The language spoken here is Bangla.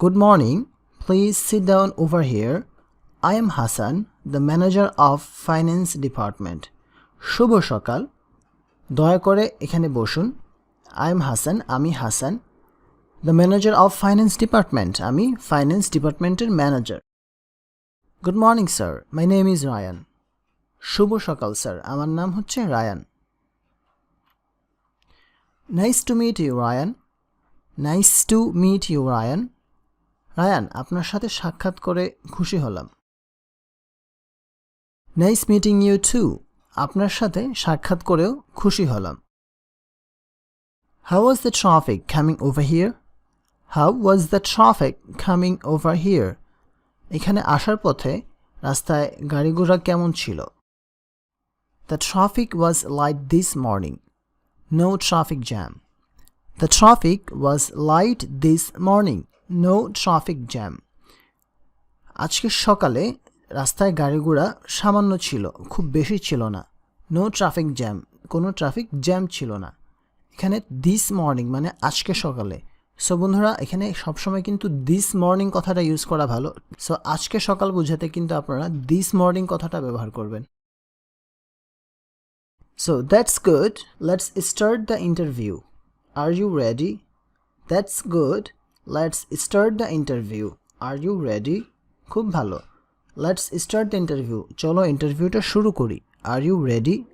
Good morning. Please sit down over here. I am Hassan, the manager of finance department. শুভ সকাল দয়া করে এখানে বসুন আই এম হাসান আমি Hasan the manager of finance department আমি ফাইন্যান্স ডিপার্টমেন্টের manager good morning sir my name is Ryan শুভ সকাল স্যার আমার নাম হচ্ছে Ryan nice to meet you Ryan nice to meet you Ryan Ryan, আপনার সাথে সাক্ষাৎ করে খুশি হলাম। নাইস মিটিং ইউ টু আপনার সাথে সাক্ষাৎ করেও খুশি হলাম। How was the traffic coming over here how was the traffic coming over here এখানে আসার পথে রাস্তায় গাড়ি ঘোড়া কেমন ছিল? The traffic was light this morning no traffic jam the traffic was light this morning no traffic jam আজকে সকালে রাস্তায় গাড়ি ঘোড়া সামান্য ছিল, খুব বেশি ছিল না। নো ট্রাফিক জ্যাম কোনো ট্রাফিক জ্যাম ছিল না। এখানে দিস মর্নিং মানে আজকে সকালে। সো বন্ধুরা, এখানে সবসময় কিন্তু দিস মর্নিং কথাটা ইউজ করা ভালো। সো আজকে সকাল বোঝাতে কিন্তু আপনারা দিস মর্নিং কথাটা ব্যবহার করবেন। So that's good let's start the interview are you ready that's good let's start the interview are you ready খুব ভালো. লেটস স্টার্ট দ্য ইন্টারভিউ চলো ইন্টারভিউটা শুরু করি। আর ইউ রেডি